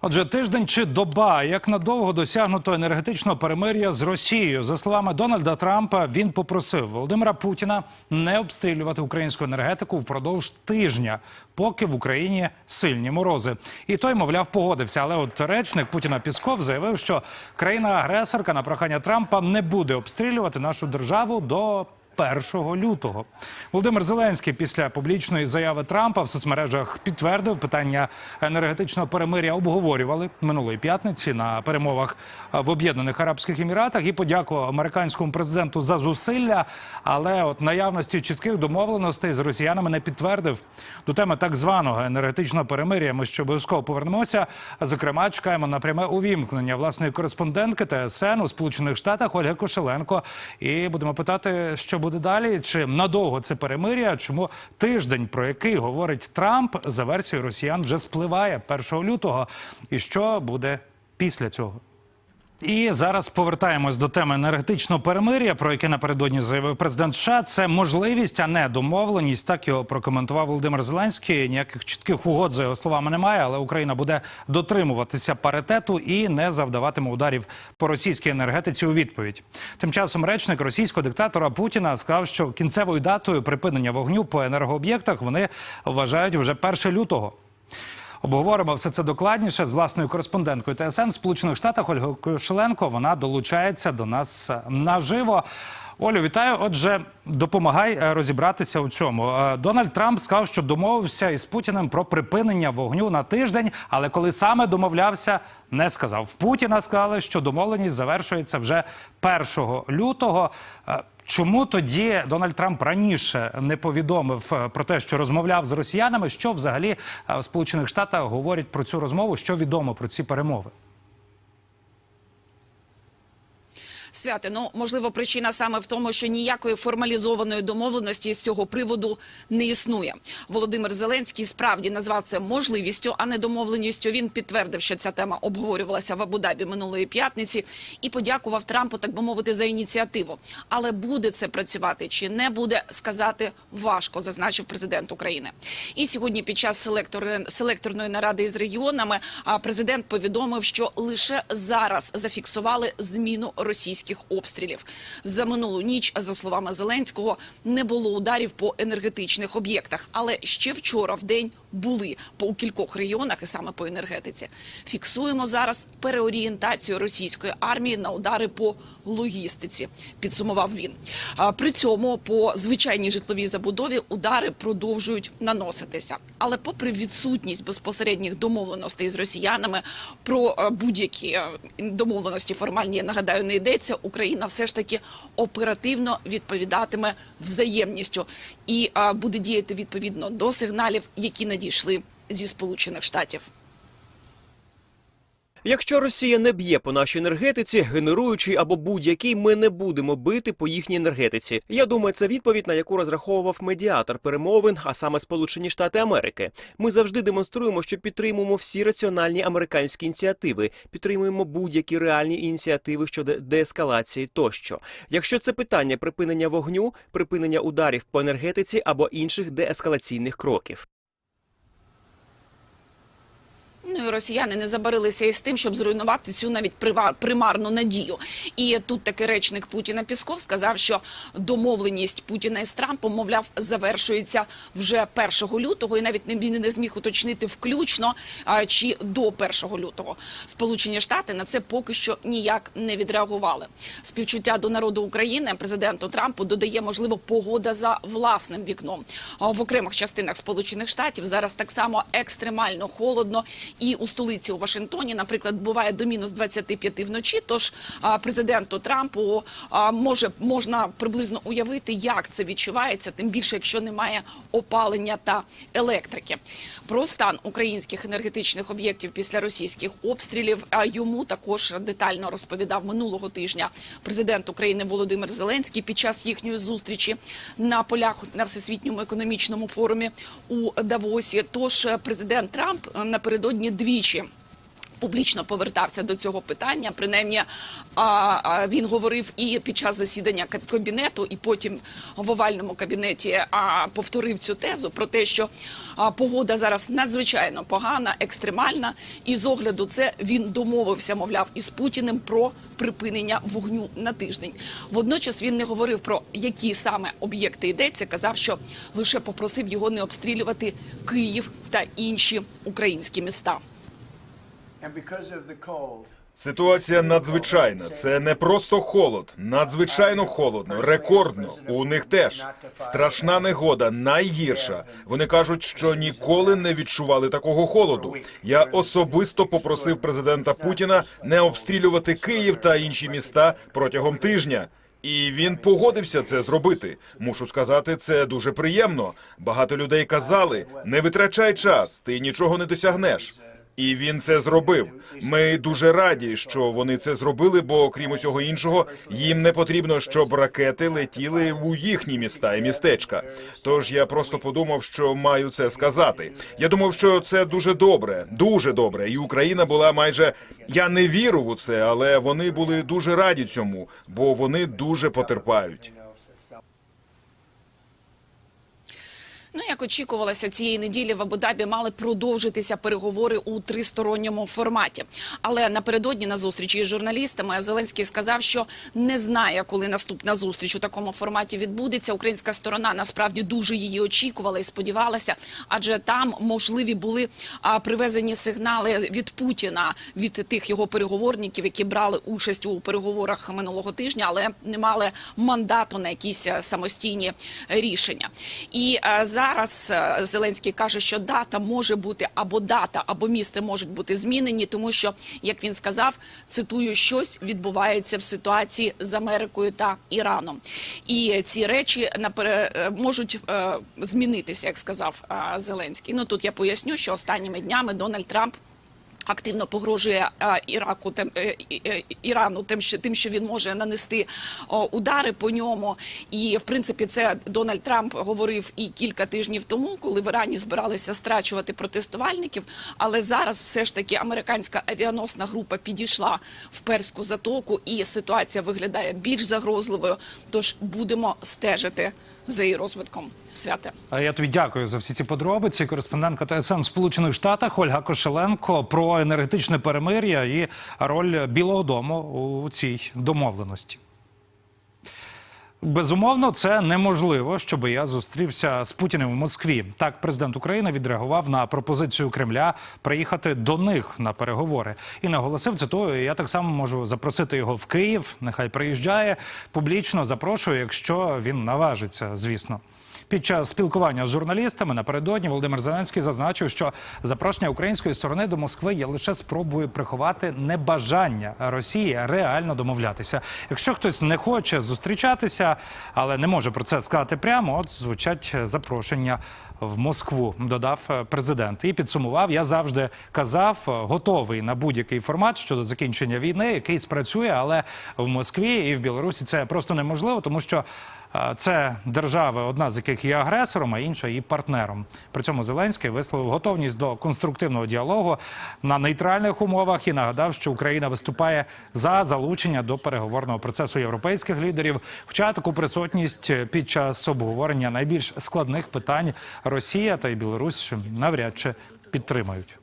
Отже, тиждень чи доба, як надовго досягнуто енергетичного перемир'я з Росією. За словами Дональда Трампа, він попросив Володимира Путіна не обстрілювати українську енергетику впродовж тижня, поки в Україні сильні морози. І той, мовляв, погодився. Але от речник Путіна Пісков заявив, що країна-агресорка на прохання Трампа не буде обстрілювати нашу державу до 1 лютого. Володимир Зеленський після публічної заяви Трампа в соцмережах підтвердив питання енергетичного перемиря. Обговорювали минулої п'ятниці на перемовах в Об'єднаних Арабських Еміратах і подякував американському президенту за зусилля. Але от наявності чітких домовленостей з росіянами не підтвердив. До теми так званого енергетичного перемиря ми ще обов'язково повернемося. Зокрема, чекаємо на пряме увімкнення власної кореспондентки ТСН у Сполучених Штатах Ольги Кошеленко. І будемо питати, що буде далі. Чи надовго це перемиря? Чому тиждень, про який говорить Трамп, за версією росіян вже спливає 1 лютого? І що буде після цього? І зараз повертаємось до теми енергетичного перемир'я, про яке напередодні заявив президент США. Це можливість, а не домовленість. Так його прокоментував Володимир Зеленський. Ніяких чітких угод за його словами немає, але Україна буде дотримуватися паритету і не завдаватиме ударів по російській енергетиці у відповідь. Тим часом речник російського диктатора Путіна сказав, що кінцевою датою припинення вогню по енергооб'єктах вони вважають вже 1 лютого. Обговоримо все це докладніше з власною кореспонденткою ТСН в Сполучених Штатах Ольгою Кошеленко. Вона долучається до нас е, наживо. Олю, вітаю. Отже, допомагай е, розібратися у цьому. Е, Дональд Трамп сказав, що домовився із Путіним про припинення вогню на тиждень, але коли саме домовлявся, не сказав. В Путіна сказали, що домовленість завершується вже 1 лютого. Е, Чому тоді Дональд Трамп раніше не повідомив е, про те, що розмовляв з росіянами? Що взагалі е, в Сполучених Штатах говорять про цю розмову? Що відомо про ці перемови? Святе, ну можливо, причина саме в тому, що ніякої формалізованої домовленості з цього приводу не існує. Володимир Зеленський справді назвав це можливістю, а не домовленістю. Він підтвердив, що ця тема обговорювалася в Абу-Дабі минулої п'ятниці, і подякував Трампу, так би мовити, за ініціативу. Але буде це працювати чи не буде, сказати важко, зазначив президент України. І сьогодні, під час селектори, селекторної наради із регіонами, президент повідомив, що лише зараз зафіксували зміну російських обстрілів. За минулу ніч, за словами Зеленського, не було ударів по енергетичних об'єктах, але ще вчора в день були по у кількох регіонах, і саме по енергетиці. Фіксуємо зараз переорієнтацію російської армії на удари по логістиці. Підсумував він. При цьому по звичайній житловій забудові удари продовжують наноситися. Але, попри відсутність безпосередніх домовленостей з росіянами про е, будь-які е, домовленості формальні, я нагадаю, не йдеться. Україна все ж таки оперативно відповідатиме взаємністю і буде діяти відповідно до сигналів, які надійшли зі Сполучених Штатів. Якщо Росія не б'є по нашій енергетиці, генеруючи або будь-який, ми не будемо бити по їхній енергетиці. Я думаю, це відповідь, на яку розраховував медіатор перемовин, а саме Сполучені Штати Америки. Ми завжди демонструємо, що підтримуємо всі раціональні американські ініціативи, підтримуємо будь-які реальні ініціативи щодо деескалації тощо. Якщо це питання припинення вогню, припинення ударів по енергетиці або інших деескалаційних кроків. Ну і росіяни не забарилися із тим, щоб зруйнувати цю навіть примарну надію. І тут таки речник Путіна Пісков сказав, що домовленість Путіна із Трампом, мовляв, завершується вже 1 лютого, і навіть він не зміг уточнити включно чи до 1 лютого. Сполучені Штати на це поки що ніяк не відреагували. Співчуття до народу України президенту Трампу додає можливо погода за власним вікном. В окремих частинах Сполучених Штатів зараз так само екстремально холодно. І у столиці у Вашингтоні, наприклад, буває до мінус 25 вночі. Тож президенту Трампу може можна приблизно уявити, як це відчувається, тим більше, якщо немає опалення та електрики. Про стан українських енергетичних об'єктів після російських обстрілів йому також детально розповідав минулого тижня президент України Володимир Зеленський під час їхньої зустрічі на полях на всесвітньому економічному форумі у Давосі. Тож президент Трамп е, напередодні двічі Публічно повертався до цього питання. Принаймні, він говорив і під час засідання каб- кабінету, і потім в овальному кабінеті повторив цю тезу про те, що погода зараз надзвичайно погана, екстремальна, і з огляду це він домовився, мовляв, із Путіним про припинення вогню на тиждень. Водночас він не говорив про які саме об'єкти йдеться. Казав, що лише попросив його не обстрілювати Київ та інші українські міста. Ситуація надзвичайна. Це не просто холод, надзвичайно холодно, рекордно. У них теж страшна негода, найгірша. Вони кажуть, що ніколи не відчували такого холоду. Я особисто попросив президента Путіна не обстрілювати Київ та інші міста протягом тижня. І він погодився це зробити. Мушу сказати, це дуже приємно. Багато людей казали: не витрачай час, ти нічого не досягнеш. І він це зробив. Ми дуже раді, що вони це зробили, бо окрім усього іншого, їм не потрібно, щоб ракети летіли у їхні міста і містечка. Тож я просто подумав, що маю це сказати. Я думав, що це дуже добре, дуже добре. І Україна була майже я не вірив у це, але вони були дуже раді цьому, бо вони дуже потерпають. Ну, як очікувалося, цієї неділі в Абу-Дабі мали продовжитися переговори у тристоронньому форматі. Але напередодні на зустрічі із журналістами Зеленський сказав, що не знає, коли наступна зустріч у такому форматі відбудеться. Українська сторона насправді дуже її очікувала і сподівалася, адже там можливі були привезені сигнали від Путіна від тих його переговорників, які брали участь у переговорах минулого тижня, але не мали мандату на якісь е, самостійні рішення. І е, зараз е, Зеленський каже, що дата може бути або дата, або місце можуть бути змінені, тому що, як він сказав, цитую, щось відбувається в ситуації з Америкою та Іраном. І ці речі е, можуть е, змінитися, як сказав Зеленський. Ну тут я поясню, що останніми днями Дональд Трамп. Активно погрожує Іраку тим е, е, Ірану, тим, що тим, що він може нанести удари по ньому. І в принципі, це Дональд Трамп говорив і кілька тижнів тому, коли в Ірані збиралися страчувати протестувальників. Але зараз все ж таки американська авіаносна група підійшла в перську затоку, і ситуація виглядає більш загрозливою. Тож будемо стежити за її розвитком. Святе. А Я тобі дякую за всі ці подробиці. Кореспондентка ТСН в Сполучених Штатах Ольга Кошеленко про енергетичне перемир'я і роль Білого Дому у цій домовленості. Безумовно, це неможливо, щоб я зустрівся з Путіним в Москві. Так, президент України відреагував на пропозицію Кремля приїхати до них на переговори і наголосив цитую. Я так само можу запросити його в Київ. Нехай приїжджає публічно. Запрошую, якщо він наважиться, звісно. Під час спілкування з журналістами напередодні Володимир Зеленський зазначив, що запрошення української сторони до Москви є лише спробою приховати небажання Росії реально домовлятися. Якщо хтось не хоче зустрічатися, але не може про це сказати прямо, от звучать запрошення в Москву. Додав е, президент і підсумував. Я завжди казав, е, готовий на будь-який формат щодо закінчення війни, який спрацює, але в Москві і в Білорусі це просто неможливо, тому що. Е, Це держави, одна з яких є агресором, а інша її партнером. При цьому Зеленський висловив готовність до конструктивного діалогу на нейтральних умовах і нагадав, що Україна виступає за залучення до переговорного процесу європейських лідерів. Хоча таку присутність під час обговорення найбільш складних питань Росія та й Білорусь навряд чи підтримають.